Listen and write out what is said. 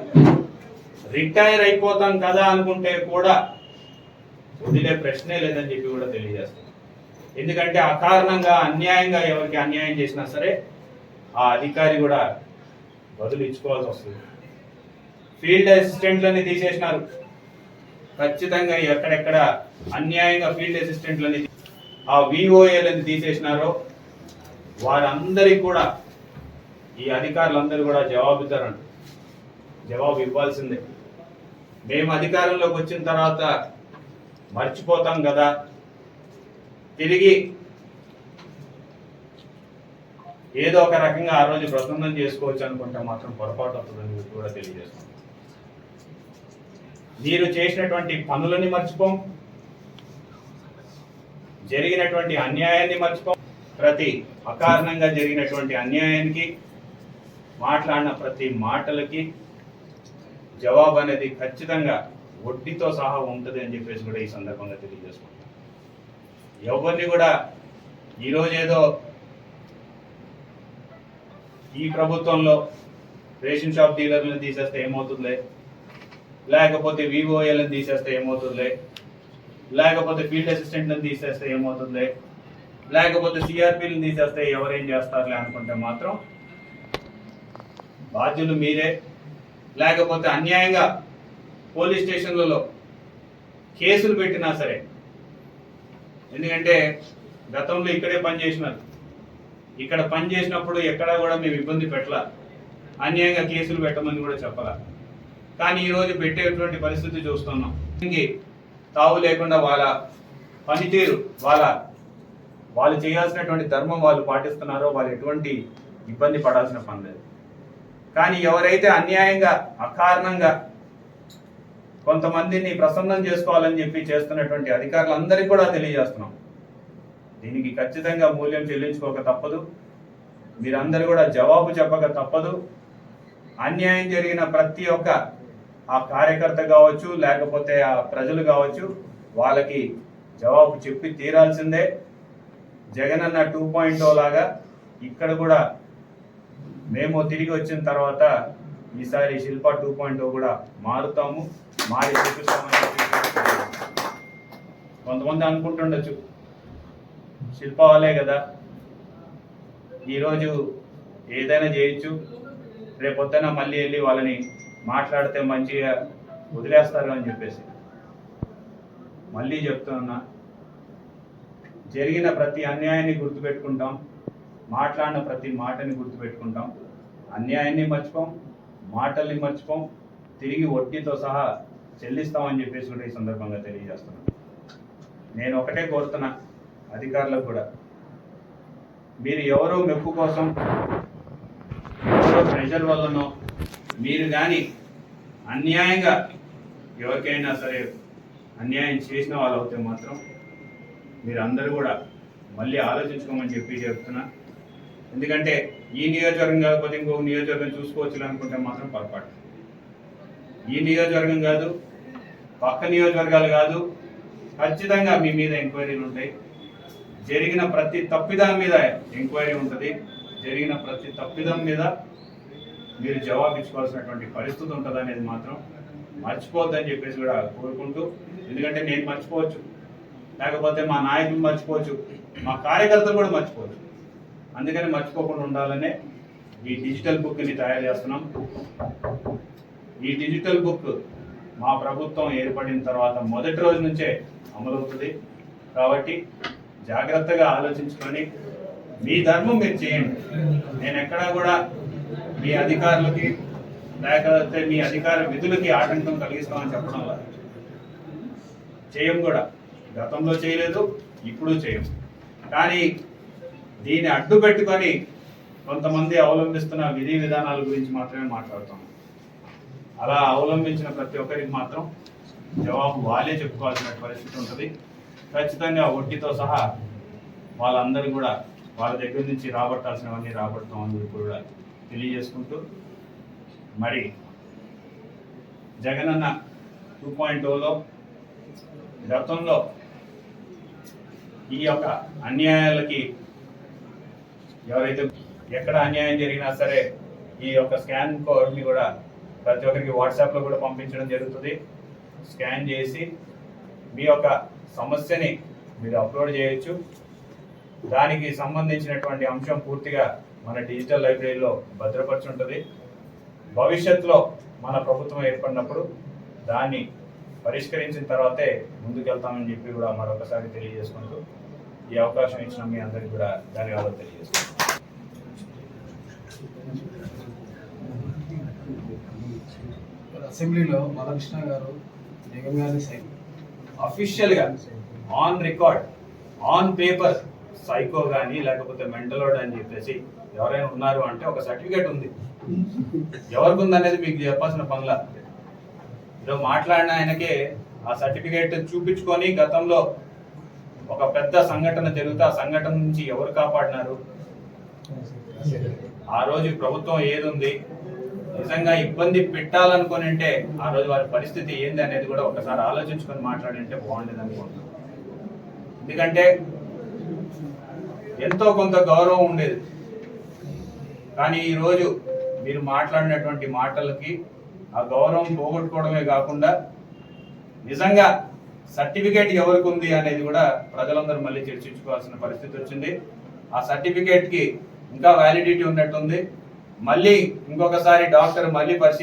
ఉండాలి రిటైర్ అయిపోతాం కదా అనుకుంటే కూడా వదిలే ప్రశ్నే లేదని చెప్పి కూడా తెలియజేస్తాం. ఎందుకంటే అకారణంగా అన్యాయంగా ఎవరికి అన్యాయం చేసినా సరే ఆ అధికారి కూడా బదులు ఇచ్చుకోవాల్సి వస్తుంది. ఫీల్డ్ అసిస్టెంట్లని తీసేసినారు. ఖచ్చితంగా ఎక్కడెక్కడ అన్యాయంగా ఫీల్డ్ అసిస్టెంట్లని ఆ విఓఏలని తీసేసినారో వారందరికీ కూడా ఈ అధికారులందరూ కూడా జవాబుదారంట జవాబు ఇవ్వాల్సిందే. మేము అధికారంలోకి వచ్చిన తర్వాత మర్చిపోతాం కదా. తిరిగి ఏదో ఒక రకంగా ఆ రోజు ప్రసన్నం చేసుకోవచ్చు అనుకుంటే మాత్రం పొరపాటు అవుతుందని కూడా తెలియజేస్తాం. మీరు చేసినటువంటి పనులని మర్చిపోం. జరిగినటువంటి అన్యాయాన్ని మర్చిపోం. ప్రతి అకారణంగా జరిగినటువంటి అన్యాయానికి మాట్లాడిన ప్రతి మాటలకి జవాబు అనేది ఖచ్చితంగా వడ్డీతో సహా ఉంటుంది అని చెప్పేసి కూడా ఈ సందర్భంగా తెలియజేసుకుంటాం ఎవరిని కూడా ఈరోజు ఏదో ఈ ప్రభుత్వంలో రేషన్ షాప్ డీలర్లను తీసేస్తే ఏమవుతుందిలే? లేకపోతే వివోఏలను తీసేస్తే ఏమవుతుందిలే? లేకపోతే ఫీల్డ్ అసిస్టెంట్లను తీసేస్తే ఏమవుతుందిలే? లేకపోతే సిఆర్పీలను తీసేస్తే ఎవరేం చేస్తారులే అనుకుంటే మాత్రం బాధ్యులు మీరే. లేకపోతే అన్యాయంగా పోలీస్ స్టేషన్లలో కేసులు పెట్టినా సరే. ఎందుకంటే గతంలో ఇక్కడే పని చేసినారు. ఇక్కడ పని చేసినప్పుడు ఎక్కడా కూడా మేము ఇబ్బంది పెట్టలా. అన్యాయంగా కేసులు పెట్టమని కూడా చెప్పాలా. కానీ ఈరోజు పెట్టేటువంటి పరిస్థితి చూస్తున్నాం. తావు లేకుండా వాళ్ళ పనితీరు వాళ్ళ వాళ్ళు చేయాల్సినటువంటి ధర్మం వాళ్ళు పాటిస్తున్నారో వాళ్ళు ఎటువంటి ఇబ్బంది పడాల్సిన పని లేదు. కానీ ఎవరైతే అన్యాయంగా అకారణంగా కొంతమందిని ప్రసన్నం చేసుకోవాలని చెప్పి చేస్తున్నటువంటి అధికారులందరికీ కూడా తెలియజేస్తున్నాం. దీనికి ఖచ్చితంగా మూల్యం చెల్లించుకోక తప్పదు. మీరందరూ కూడా జవాబు చెప్పక తప్పదు. అన్యాయం జరిగిన ప్రతి ఒక్క ఆ కార్యకర్త కావచ్చు లేకపోతే ఆ ప్రజలు కావచ్చు వాళ్ళకి జవాబు చెప్పి తీరాల్సిందే. జగనన్న టూ పాయింట్ లాగా ఇక్కడ కూడా మేము తిరిగి వచ్చిన తర్వాత ఈసారి శిల్ప టూ పాయింట్ కూడా మారుతాము. మారి చూపిస్తామని కొంతమంది అనుకుంటుండొచ్చు. శిల్ప వాళ్ళే కదా. ఈరోజు ఏదైనా చేయొచ్చు. రేపొద్దున మళ్ళీ వెళ్ళి వాళ్ళని మాట్లాడితే మంచిగా వదిలేస్తారు అని చెప్పేసి. మళ్ళీ చెప్తున్నా జరిగిన ప్రతి అన్యాయాన్ని గుర్తుపెట్టుకుంటాం. మాట్లాడిన ప్రతి మాటని గుర్తుపెట్టుకుంటాం. అన్యాయాన్ని మర్చిపోం మాటల్ని మర్చిపోం తిరిగి వడ్డీతో సహా చెల్లిస్తామని చెప్పేసి కూడా ఈ సందర్భంగా తెలియజేస్తున్నాను నేను ఒకటే కోరుతున్నా అధికారులకు కూడా. మీరు ఎవరో మెప్పు కోసం ఎవరో ప్రెషర్ వల్లనో మీరు కానీ అన్యాయంగా ఎవరికైనా సరే అన్యాయం చేసిన వాళ్ళు అవుతే మాత్రం మీరు అందరూ కూడా మళ్ళీ ఆలోచించుకోమని చెప్పి చెప్తున్నా. ఎందుకంటే ఈ నియోజకవర్గం కాకపోతే ఇంకో నియోజకవర్గం చూసుకోవచ్చు అనుకుంటే మాత్రం పొరపాటు. ఈ నియోజకవర్గం కాదు పక్క నియోజకవర్గాలు కాదు ఖచ్చితంగా మీ మీద ఎంక్వైరీలు ఉంటాయి. జరిగిన ప్రతి తప్పిదం మీద ఎంక్వైరీ ఉంటుంది. జరిగిన ప్రతి తప్పిదం మీద మీరు జవాబిచ్చుకోవాల్సినటువంటి పరిస్థితి ఉంటుంది అనేది మాత్రం మర్చిపోవద్దని చెప్పేసి కూడా కోరుకుంటూ ఎందుకంటే నేను మర్చిపోవచ్చు. లేకపోతే మా నాయకులు మర్చిపోవచ్చు. మా కార్యకర్తలు కూడా మర్చిపోవచ్చు. అందుకని మర్చిపోకుండా ఉండాలనే ఈ డిజిటల్ బుక్ని తయారు చేస్తున్నాం. ఈ డిజిటల్ బుక్ మా ప్రభుత్వం ఏర్పడిన తర్వాత మొదటి రోజు నుంచే అమలవుతుంది. కాబట్టి జాగ్రత్తగా ఆలోచించుకొని మీ ధర్మం మీరు చేయండి. నేను ఎక్కడా కూడా మీ అధికారులకి లేకపోతే మీ అధికార విధులకి ఆటంకం కలిగిస్తామని చెప్పడం వల్ల చేయం కూడా. గతంలో చేయలేదు ఇప్పుడు చేయం. కానీ దీన్ని అడ్డు పెట్టుకొని కొంతమంది అవలంబిస్తున్న విధి విధానాల గురించి మాత్రమే మాట్లాడుతాం. అలా అవలంబించిన ప్రతి ఒక్కరికి మాత్రం జవాబు వాళ్ళే చెప్పుకోవాల్సిన పరిస్థితి ఉంటుంది. ఖచ్చితంగా వడ్డీతో సహా వాళ్ళందరూ కూడా వాళ్ళ దగ్గర నుంచి రాబట్టాల్సినవన్నీ రాబడతామని చెప్పి కూడా తెలియజేసుకుంటూ మరి జగనన్న టూ పాయింట్ ఓలో గతంలో ఈ యొక్క అన్యాయాలకి ఎవరైతే ఎక్కడ అన్యాయం జరిగినా సరే ఈ యొక్క స్కాన్ కోడ్ని కూడా ప్రతి ఒక్కరికి వాట్సాప్లో కూడా పంపించడం జరుగుతుంది. స్కాన్ చేసి మీ యొక్క సమస్యని మీరు అప్లోడ్ చేయొచ్చు. దానికి సంబంధించినటువంటి అంశం పూర్తిగా మన డిజిటల్ లైబ్రరీలో భద్రపరిచి ఉంటుంది భవిష్యత్తులో మన ప్రభుత్వం ఏర్పడినప్పుడు దాన్ని పరిష్కరించిన తర్వాతే ముందుకెళ్తామని చెప్పి కూడా మరొకసారి తెలియజేసుకుంటూ ఈ అవకాశం ఇచ్చిన మీ అందరికీ కూడా ధన్యవాదాలు తెలియజేసుకుంటాం అసెంబ్లీలో బాలకృష్ణ గారు జగన్ గారిని సైన్. అఫీషియల్గా on record on paper psycho కానీ లేకపోతే మెంటలోడ్ అని చెప్పేసి ఎవరైనా ఉన్నారు అంటే ఒక సర్టిఫికేట్ ఉంది. ఎవరికి ఉందనేది మీకు చెప్పాల్సిన పనుల. ఏదో మాట్లాడిన ఆయనకే ఆ సర్టిఫికేట్ చూపించుకొని గతంలో ఒక పెద్ద సంఘటన జరిగితే ఆ సంఘటన నుంచి ఎవరు కాపాడినారు? ఆ రోజు ప్రభుత్వం ఏది ఉంది నిజంగా ఇబ్బంది పెట్టాలనుకుని అంటే ఆ రోజు వారి పరిస్థితి ఏంది అనేది కూడా ఒకసారి ఆలోచించుకొని మాట్లాడంటే బాగుండేది అనుకుంటున్నాను. ఎందుకంటే ఎంతో కొంత గౌరవం ఉండేది. కానీ ఈరోజు మీరు మాట్లాడినటువంటి మాటలకి ఆ గౌరవం పోగొట్టుకోవడమే కాకుండా నిజంగా సర్టిఫికేట్ ఎవరికి ఉంది అనేది కూడా ప్రజలందరూ మళ్ళీ చర్చించుకోవాల్సిన పరిస్థితి వచ్చింది. ఆ సర్టిఫికేట్కి ఇంకా వ్యాలిడిటీ ఉన్నట్టుంది. మళ్ళీ ఇంకొకసారి డాక్టర్ మళ్ళీ పరిశీలి